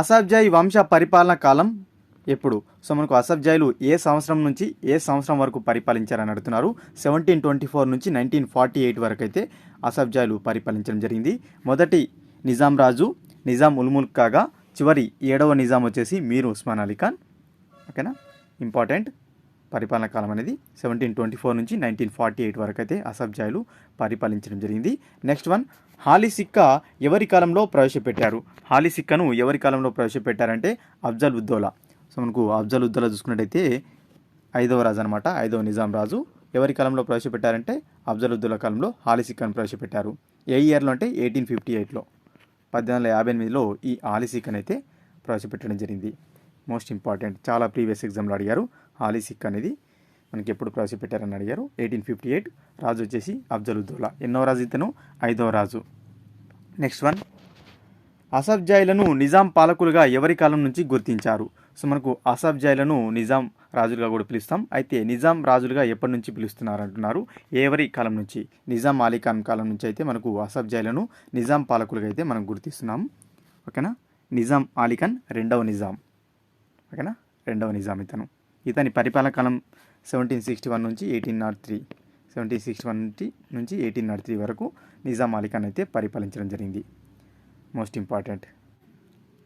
అసబ్జాయి వంశ పరిపాలన కాలం ఎప్పుడు? సో మనకు అసబ్జాయిలు ఏ సంవత్సరం నుంచి ఏ సంవత్సరం వరకు పరిపాలించారని అడుగుతున్నారు? సెవెంటీన్ ట్వంటీ ఫోర్ నుంచి నైన్టీన్ ఫార్టీ ఎయిట్ వరకు అయితే అసబ్జాయిలు పరిపాలించడం జరిగింది. మొదటి నిజాం రాజు నిజాం ఉల్ముల్క్ కాగా చివరి ఏడవ నిజాం వచ్చేసి మీర్ ఉస్మాన్ అలీ ఖాన్. ఓకేనా? ఇంపార్టెంట్ పరిపాలన కాలం అనేది సెవెంటీన్ ట్వంటీ ఫోర్ నుంచి నైన్టీన్ ఫార్టీ ఎయిట్ వరకు అయితే అసబ్జాయిలు పరిపాలించడం జరిగింది. నెక్స్ట్ వన్ హాలీ సిక్కా ఎవరి కాలంలో ప్రవేశపెట్టారు? హాలీ సిక్కను ఎవరి కాలంలో ప్రవేశపెట్టారంటే అఫ్జల్ ఉద్దౌలా. సో మనకు అఫ్జల్ ఉద్దోలా చూసుకున్నట్టయితే ఐదవ రాజు అనమాట ఐదవ నిజాం రాజు. ఎవరి కాలంలో ప్రవేశపెట్టారంటే అఫ్జల్ ఉద్దోలా కాలంలో హాలీ సిక్కాను ప్రవేశపెట్టారు. ఏ ఇయర్లో అంటే ఎయిటీన్ ఫిఫ్టీ ఎయిట్లో. పద్దెనిమిది వందల యాభై ఎనిమిదిలో ఈ హాలీ సిక్కను అయితే ప్రవేశపెట్టడం జరిగింది. మోస్ట్ ఇంపార్టెంట్ చాలా ప్రీవియస్ ఎగ్జామ్లో అడిగారు. హాలీ సిక్ అనేది మనకి ఎప్పుడు ప్రవేశపెట్టారని అడిగారు. ఎయిటీన్ ఫిఫ్టీ ఎయిట్ రాజు వచ్చేసి అఫ్జలుద్దౌలా. ఎన్నో రాజు ఇతను ఐదవ రాజు. Next one. అసబ్జాయిలను నిజాం పాలకులుగా ఎవరి కాలం నుంచి గుర్తించారు? సో మనకు అసబ్జాయిలను నిజాం రాజులుగా కూడా పిలుస్తాం. అయితే నిజాం రాజులుగా ఎప్పటి నుంచి పిలుస్తున్నారు అంటున్నారు ఎవరి కాలం నుంచి? నిజాం అలీఖాన్ కాలం నుంచి అయితే మనకు అసబ్జాయిలను నిజాం పాలకులుగా అయితే మనం గుర్తిస్తున్నాం. ఓకేనా? నిజాం అలీఖాన్ రెండవ నిజాం. ఓకేనా? రెండవ నిజాం ఇతను. ఇతని పరిపాలన కాలం సెవెంటీన్ సిక్స్టీ వన్ నుంచి eighteen nought three seventeen sixty one నుంచి నుంచి ఎయిటీన్ నాట్ త్రీ వరకు నిజాం అలీఖాన్ అయితే పరిపాలించడం జరిగింది. Most important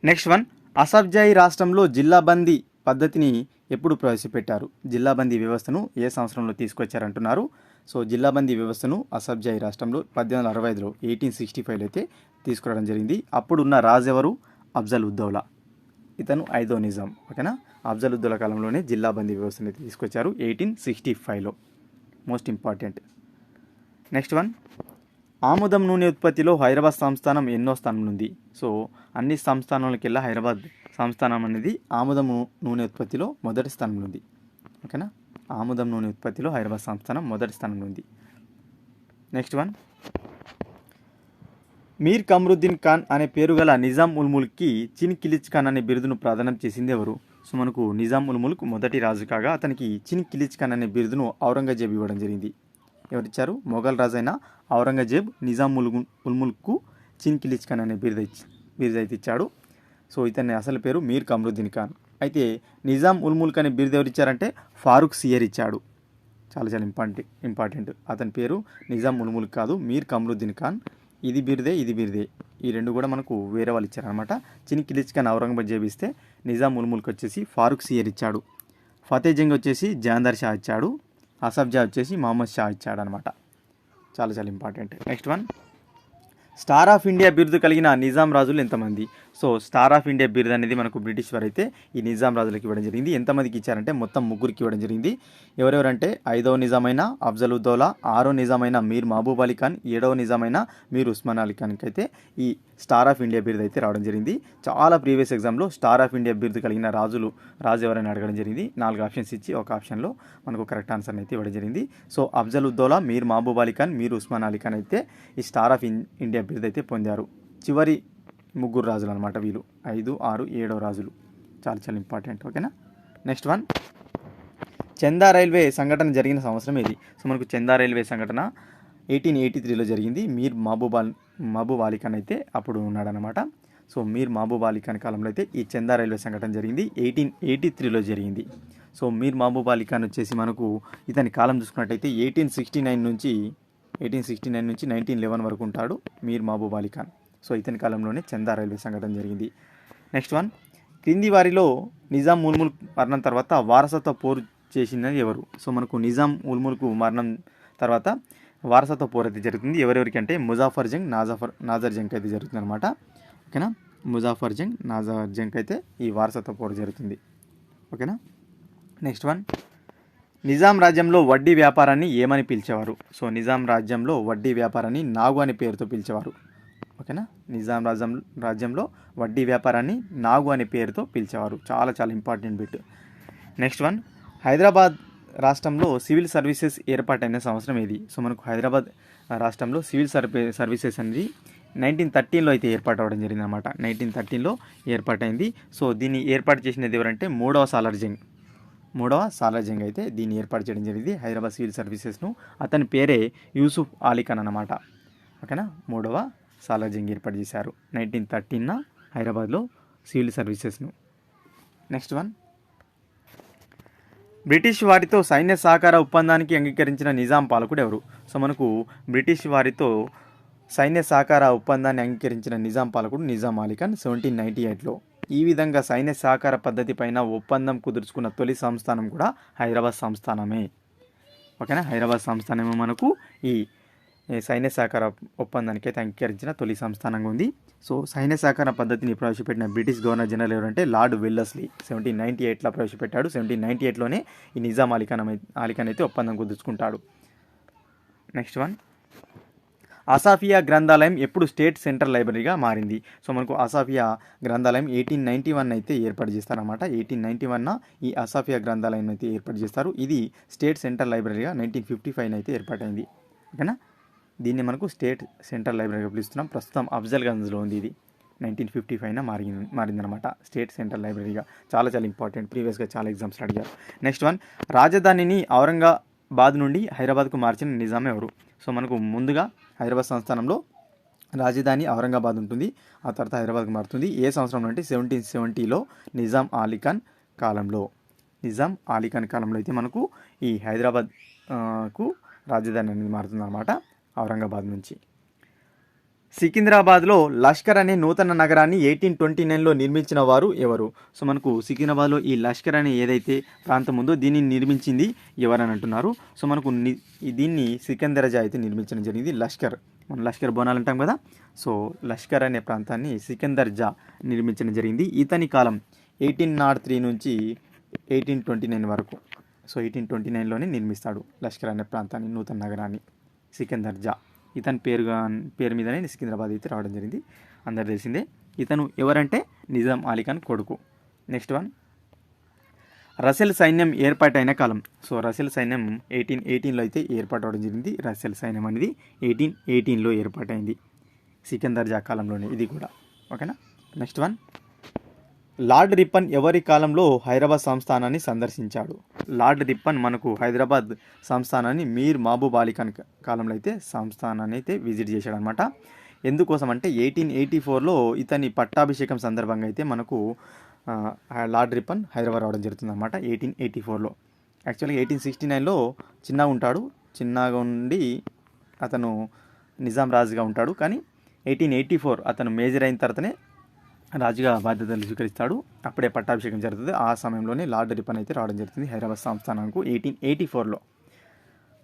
next one Asaf Jahi రాష్ట్రంలో జిల్లాబందీ పద్ధతిని ఎప్పుడు ప్రవేశపెట్టారు? జిల్లాబందీ వ్యవస్థను ఏ సంవత్సరంలో తీసుకొచ్చారంటున్నారు? సో జిల్లాబందీ వ్యవస్థను అసబ్జాయి రాష్ట్రంలో పద్దెనిమిది వందల అరవై ఐదులో ఎయిటీన్ సిక్స్టీ ఫైవ్లో అయితే తీసుకురావడం జరిగింది. అప్పుడున్న రాజెవరు? అఫ్జల్ ఉద్దౌలా. ఇతను ఐదో నిజాం ఓకేనా? అఫ్జలుద్దుల కాలంలోనే జిల్లాబందీ వ్యవస్థను వ్యవస్థని తీసుకొచ్చారు ఎయిటీన్ సిక్స్టీ ఫైవ్లో. Most important. Next one. ఆముదం నూనె ఉత్పత్తిలో హైదరాబాద్ సంస్థానం ఎన్నో స్థానం ఉంది. సో అన్ని సంస్థానాలకెల్లా హైదరాబాద్ సంస్థానం అనేది ఆముదం నూనె ఉత్పత్తిలో మొదటి స్థానంలో ఉంది. ఓకేనా? ఆముదం నూనె ఉత్పత్తిలో హైదరాబాద్ సంస్థానం మొదటి స్థానంలో ఉంది. Next one. మీర్ కమరుద్దీన్ ఖాన్ అనే పేరు గల నిజాం ఉల్ ముల్క్కి చిన్ కిలిచ్ ఖాన్ అనే బిరుదును ప్రదానం చేసింది ఎవరు? సో మనకు నిజాం ఉల్ ముల్క్ మొదటి రాజు కాగా అతనికి చిన్ కిలిచ్ ఖాన్ అనే బిరుదును ఔరంగజేబ్ ఇవ్వడం జరిగింది. ఎవరిచ్చారు? మొఘల్ రాజైన ఔరంగజేబ్ నిజాం ఉల్ ఉల్ముల్క్కు చిన్ కిలిచ్ ఖాన్ అనే బిరుదు ఇచ్చి బిరుదు అయితే ఇచ్చాడు సో ఇతని అసలు పేరు మీర్ కమరుద్దీన్ ఖాన్. అయితే నిజాం ఉల్ ముల్క్ అనే బిరుదు ఎవరిచ్చారంటే ఫారూక్ సియర్ ఇచ్చాడు. చాలా చాలా ఇంపార్టెంట్ ఇంపార్టెంట్. అతని పేరు నిజాం ఉల్ముల్క్ కాదు మీర్ కమరుద్దీన్ ఖాన్. ఇది బిరుదే ఇది బిరుదే. ఈ రెండు కూడా మనకు వేరే వాళ్ళు ఇచ్చారనమాట చిన్ కిలిచ్ ఖాన్ ఔరంగజేబ్ ఇస్తే నిజాం ఉల్ముల్క్ వచ్చేసి ఫారూక్ సియర్ ఇచ్చాడు. ఫతేజంగ్ వచ్చేసి జాందర్ షా ఇచ్చాడు. అసఫ్ జా వచ్చేసి మహమ్మద్ షా ఇచ్చాడు అనమాట చాలా చాలా important next one star of India బిరుదు కలిగిన నిజాం రాజులు ఎంతమంది? సో స్టార్ ఆఫ్ ఇండియా బిరుదు అనేది మనకు బ్రిటిష్ వారు అయితే ఈ నిజాం రాజులకు ఇవ్వడం జరిగింది. ఎంతమందికి ఇచ్చారంటే మొత్తం ముగ్గురికి ఇవ్వడం జరిగింది. ఎవరెవరంటే ఐదవ నిజామైన అఫ్జల్ ఉద్దౌలా ఆరో నిజామైన మీర్ మహబూబ్ అలీ ఖాన్ ఏడవ నిజామైన మీర్ ఉస్మాన్ అలీ ఖాన్కి అయితే ఈ స్టార్ ఆఫ్ ఇండియా బిరుదు అయితే రావడం జరిగింది. చాలా ప్రీవియస్ ఎగ్జామ్లో స్టార్ ఆఫ్ ఇండియా బిరుదు కలిగిన రాజులు రాజు ఎవరైనా అడగడం జరిగింది. నాలుగు ఆప్షన్స్ ఇచ్చి ఒక ఆప్షన్లో మనకు కరెక్ట్ ఆన్సర్ అయితే ఇవ్వడం జరిగింది. సో అఫ్జల్ ఉద్దౌలా మీర్ మహబూబ్ అలీ ఖాన్ మీర్ ఉస్మాన్ అలీ ఖాన్ అయితే ఈ స్టార్ ఆఫ్ ఇన్ ఇండియా బిరుదు అయితే పొందారు. చివరి ముగ్గురు రాజులు అనమాట వీళ్ళు. ఐదు ఆరు ఏడో రాజులు. చాలా చాలా ఇంపార్టెంట్ ఓకేనా? Next one. చందా రైల్వే సంఘటన జరిగిన సంవత్సరం ఇది సో మనకు చందా రైల్వే సంఘటన ఎయిటీన్ ఎయిటీ త్రీలో జరిగింది. మీర్ మహబూబ్ మహబూబ్ అలీ ఖాన్ అయితే అప్పుడు ఉన్నాడనమాట సో మీర్ మహబూబ్ అలీ ఖాన్ కాలంలో అయితే ఈ చందా రైల్వే సంఘటన జరిగింది. ఎయిటీన్ ఎయిటీ త్రీలో జరిగింది. సో మీర్ మహబూబ్ అలీ ఖాన్ వచ్చేసి మనకు ఇతని కాలం చూసుకున్నట్టయితే ఎయిటీన్ సిక్స్టీ నైన్ నుంచి ఎయిటీన్ సిక్స్టీ నైన్ నుంచి నైన్టీన్ లెవెన్ వరకు ఉంటాడు మీర్ మహబూబ్ అలీ ఖాన్. సో ఇతని కాలంలోనే చందా రైల్వే సంఘటన జరిగింది. నెక్స్ట్ వన్ క్రింది వారిలో నిజాం ఉల్ముల్ మరణం తర్వాత వారసత్వ పోరు చేసిందని ఎవరు? సో మనకు నిజాం ఉల్ముల్కు మరణం తర్వాత వారసత్వ పోరు అయితే జరుగుతుంది. ఎవరెవరికి అంటే ముజాఫర్ జంగ్ నాజాఫర్ నాజర్ జంగ్ అయితే జరుగుతుంది అనమాట ఓకేనా? ముజాఫర్ జంగ్ నాజర్ జంగ్ అయితే ఈ వారసత్వ పోరు జరుగుతుంది. ఓకేనా? Next one. నిజాం రాజ్యంలో వడ్డీ వ్యాపారాన్ని ఏమని పిలిచేవారు? సో నిజాం రాజ్యంలో వడ్డీ వ్యాపారాన్ని నాగు అనే పేరుతో పిలిచేవారు. ఓకేనా? నిజాం రాజ్యం రాజ్యంలో వడ్డీ వ్యాపారాన్ని నాగు అనే పేరుతో పిలిచేవారు. చాలా చాలా important bit. Next one. Hyderabad రాష్ట్రంలో సివిల్ సర్వీసెస్ ఏర్పాటైన సంవత్సరం ఏది సో మనకు హైదరాబాద్ రాష్ట్రంలో సివిల్ సర్వీ సర్వీసెస్ అనేది నైన్టీన్ థర్టీన్లో అయితే ఏర్పాటు అవ్వడం జరిగింది అనమాట నైన్టీన్ థర్టీన్లో ఏర్పాటైంది. సో దీన్ని ఏర్పాటు చేసినది ఎవరంటే మూడవ సాలర్ జంగ్. మూడవ సాలర్ జంగ్ అయితే దీన్ని ఏర్పాటు చేయడం జరిగింది. హైదరాబాద్ సివిల్ సర్వీసెస్ను. అతని పేరే యూసుఫ్ అలీ ఖాన్ అనమాట ఓకేనా? మూడవ సాలర్ జంగ్ ఏర్పాటు చేశారు నైన్టీన్ థర్టీన్న హైదరాబాద్లో సివిల్ సర్వీసెస్ను. Next one. బ్రిటిష్ వారితో సైన్య సహకార ఒప్పందానికి అంగీకరించిన నిజాం పాలకుడు ఎవరు? సో మనకు బ్రిటిష్ వారితో సైన్య సహకార ఒప్పందాన్ని అంగీకరించిన నిజాం పాలకుడు నిజాం అలీ ఖాన్ సెవెంటీన్ నైంటీ ఎయిట్లో ఈ విధంగా సైన్య సహకార పద్ధతి పైన ఒప్పందం కుదుర్చుకున్న తొలి సంస్థానం కూడా హైదరాబాద్ సంస్థానమే. ఓకేనా? హైదరాబాద్ సంస్థానమే మనకు ఈ సైన్య సహకార ఒప్పందానికి అయితే అంగీకరించిన తొలి సంస్థానంగా ఉంది. సో సైన్య సహకార పద్ధతిని ప్రవేశపెట్టిన బ్రిటిష్ గవర్నర్ జనరల్ ఎవరంటే లార్డ్ వెల్లస్లీ సెవెంటీన్ నైంటీ ఎయిట్లో ప్రవేశపెట్టాడు. సెవెంటీన్ నైంటీ ఎయిట్లోనే ఈ నిజాం అలీఖాన్ అమై- అలీఖాన్ అయితే ఒప్పందం కుదుర్చుకుంటాడు. Next one. అసాఫియా గ్రంథాలయం ఎప్పుడు స్టేట్ సెంట్రల్ లైబ్రరీగా మారింది. సో మనకు అసాఫియా గ్రంథాలయం ఎయిటీన్ నైంటీ వన్ అయితే ఏర్పాటు చేస్తారన్నమాట. ఎయిటీన్ నైంటీ వన్న ఈ అసాఫియా గ్రంథాలయం అయితే ఏర్పాటు చేస్తారు. ఇది స్టేట్ సెంట్రల్ లైబ్రరీగా నైన్టీన్ ఫిఫ్టీ ఫైవ్ అయితే ఏర్పాటైంది. ఓకేనా? దీన్ని మనకు స్టేట్ సెంట్రల్ లైబ్రరీగా పిలుస్తున్నాం. ప్రస్తుతం అఫ్జల్గంజ్లో ఉంది ఇది. నైన్టీన్ ఫిఫ్టీ ఫైవ్న మారింది మారిందనమాట స్టేట్ సెంట్రల్ లైబ్రరీగా చాలా చాలా ఇంపార్టెంట్. ప్రీవియస్గా చాలా ఎగ్జామ్స్ అడిగారు నెక్స్ట్ వన్ రాజధానిని ఔరంగాబాద్ నుండి హైదరాబాద్కు మార్చిన నిజామే ఎవరు? సో మనకు ముందుగా హైదరాబాద్ సంస్థానంలో రాజధాని ఔరంగాబాద్ ఉంటుంది. ఆ తర్వాత హైదరాబాద్కు మారుతుంది. ఏ సంవత్సరంలో అంటే సెవెంటీన్ సెవెంటీలో నిజాం ఆలీఖాన్ కాలంలో. నిజాం అలీఖాన్ కాలంలో అయితే మనకు ఈ హైదరాబాద్కు రాజధాని అనేది మారుతుంది అనమాట ఔరంగాబాద్ నుంచి. సికింద్రాబాద్లో లష్కర్ అనే నూతన నగరాన్ని ఎయిటీన్ ట్వంటీ నైన్లో నిర్మించిన వారు ఎవరు? సో మనకు సికింద్రాబాద్లో ఈ లష్కర్ అనే ఏదైతే ప్రాంతం ఉందో దీన్ని నిర్మించింది ఎవరని అంటున్నారు? సో మనకు దీన్ని సికింద్రజా అయితే నిర్మించడం జరిగింది లష్కర్. మనం లష్కర్ బోనాలు అంటాం కదా? సో లష్కర్ అనే ప్రాంతాన్ని సికిందర్ జా నిర్మించడం జరిగింది ఇతని కాలం ఎయిటీన్ నాట్ త్రీ నుంచి ఎయిటీన్ ట్వంటీ నైన్ వరకు. సో ఎయిటీన్ ట్వంటీ నైన్లోనే నిర్మిస్తాడు లష్కర్ అనే ప్రాంతాన్ని నూతన నగరాన్ని. సికిందర్ జా. ఇతని పేరుగా పేరు మీదనే సికింద్రాబాద్ అయితే రావడం జరిగింది. అందరు తెలిసిందే ఇతను ఎవరంటే నిజాం అలీఖాన్ కొడుకు. Next one. రసెల్ సైన్యం ఏర్పాటైన కాలం. సో రసెల్ సైన్యం ఎయిటీన్ ఎయిటీన్లో అయితే ఏర్పాటు అవడం జరిగింది. రసెల్ సైన్యం అనేది ఎయిటీన్ ఎయిటీన్లో ఏర్పాటైంది. సికిందర్ జా కాలంలోనే ఇది కూడా. ఓకేనా? Next one. లార్డ్ రిప్పన్ ఎవరి కాలంలో హైదరాబాద్ సంస్థానాన్ని సందర్శించాడు? లార్డ్ రిప్పన్ మనకు హైదరాబాద్ సంస్థానాన్ని మీర్ మహబూబ్ అలీ ఖాన్ కాలంలో అయితే సంస్థానాన్ని అయితే విజిట్ చేశాడనమాట ఎందుకోసం అంటే ఎయిటీన్ ఎయిటీ ఫోర్లో ఇతని పట్టాభిషేకం సందర్భంగా అయితే మనకు లార్డ్ రిప్పన్ హైదరాబాద్ రావడం జరుగుతుంది అనమాట ఎయిటీన్ ఎయిటీ ఫోర్లో. యాక్చువల్గా ఎయిటీన్ సిక్స్టీ నైన్లో చిన్నగా ఉంటాడు. చిన్నగా ఉండి అతను నిజాం రాజుగా ఉంటాడు. కానీ ఎయిటీన్ ఎయిటీ ఫోర్ అతను మేజర్ అయిన తర్వాతనే రాజుగా బాధ్యతలు స్వీకరిస్తాడు. అప్పుడే పట్టాభిషేకం జరుగుతుంది. ఆ సమయంలోనే లార్డ్ రిపన్ అయితే రావడం జరుగుతుంది. హైదరాబాద్ సంస్థానంకు ఎయిటీన్ ఎయిటీ ఫోర్లో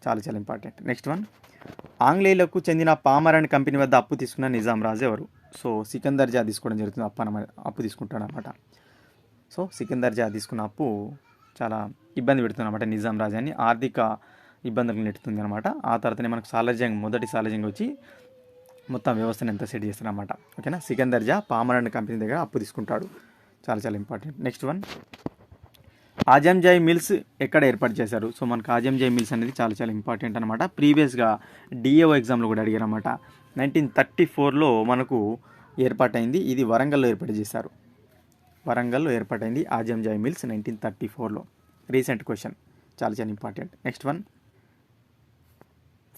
చాలా చాలా ఇంపార్టెంట్. Next one. ఆంగ్లేయులకు చెందిన పామరన్ కంపెనీ వద్ద అప్పు తీసుకున్న నిజాం రాజు ఎవరు? సో సికందర్ జా తీసుకోవడం జరుగుతుంది. అప్పు అప్పు తీసుకుంటాడు అనమాట సో సికందర్ జా తీసుకున్న అప్పు చాలా ఇబ్బంది పెడుతుంది అనమాట నిజాం రాజాని ఆర్థిక ఇబ్బందులు నెట్టుతుంది అనమాట ఆ తర్వాతనే మనకు సాలర్జంగ్ మొదటి సాలర్జంగ్ వచ్చి మొత్తం వ్యవస్థను ఎంత సెట్ చేస్తారనమాట ఓకేనా? సికందర్ జా అండ్ కంపెనీ దగ్గర అప్పు తీసుకుంటాడు. చాలా చాలా important next one Azam Jahi Mills ఎక్కడ ఏర్పాటు చేశారు? సో మనకు ఆజంజాయ్ మిల్స్ అనేది చాలా చాలా ఇంపార్టెంట్ అనమాట ప్రీవియస్గా డిఏఓ ఎగ్జామ్లో కూడా అడిగారు అనమాట నైన్టీన్ థర్టీ ఫోర్లో మనకు ఏర్పాటైంది. ఇది వరంగల్లో ఏర్పాటు చేశారు. వరంగల్లో ఏర్పాటైంది ఆజంజాయ్ మిల్స్ నైన్టీన్ థర్టీ ఫోర్లో రీసెంట్ క్వశ్చన్ చాలా చాలా important next one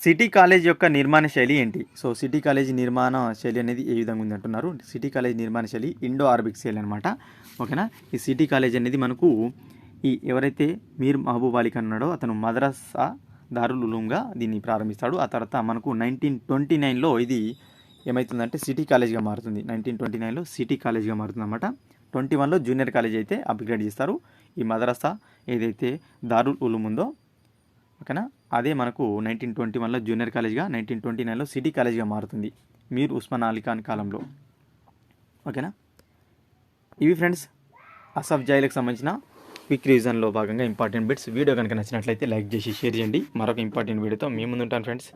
city college యొక్క నిర్మాణ శైలి ఏంటి? సో సిటీ కాలేజ్ నిర్మాణ శైలి అనేది ఏ విధంగా ఉంది అంటున్నారు సిటీ కాలేజ్ నిర్మాణ శైలి ఇండో అరబిక్ శైలి అనమాట ఓకేనా? ఈ సిటీ కాలేజ్ అనేది మనకు ఈ ఎవరైతే మీర్ మహబూబ్ అలీ ఖాన్ ఉన్నాడో అతను మద్రాసా దారుల్ ఉలూమ్గా దీన్ని ప్రారంభిస్తాడు. ఆ తర్వాత మనకు నైన్టీన్ ట్వంటీ నైన్లో ఇది ఏమవుతుందంటే సిటీ కాలేజ్గా మారుతుంది. నైన్టీన్ ట్వంటీ నైన్లో సిటీ కాలేజ్గా మారుతుంది అనమాట ట్వంటీ వన్లో జూనియర్ కాలేజ్ అయితే అప్గ్రేడ్ చేస్తారు. ఈ మద్రాసా ఏదైతే దారుల్ ఉలూమ్ ఉందో ఓకేనా? అదే మనకు నైన్టీన్ ట్వంటీ వన్లో జూనియర్ కాలేజ్గా నైన్టీన్ ట్వంటీ నైన్లో సిటీ కాలేజ్గా మారుతుంది. మీర్ ఉస్మాన్ అలీ ఖాన్ కాలంలో. ఓకేనా? ఇవి ఫ్రెండ్స్ అసఫ్ జైలకు సంబంధించిన క్విక్ రివిజన్లో భాగంగా ఇంపార్టెంట్ బిట్స్ వీడియో కనుక నచ్చినట్లయితే లైక్ చేసి షేర్ చేయండి. మరొక ఇంపార్టెంట్ వీడియోతో మీ ముందు ఉంటాను ఫ్రెండ్స్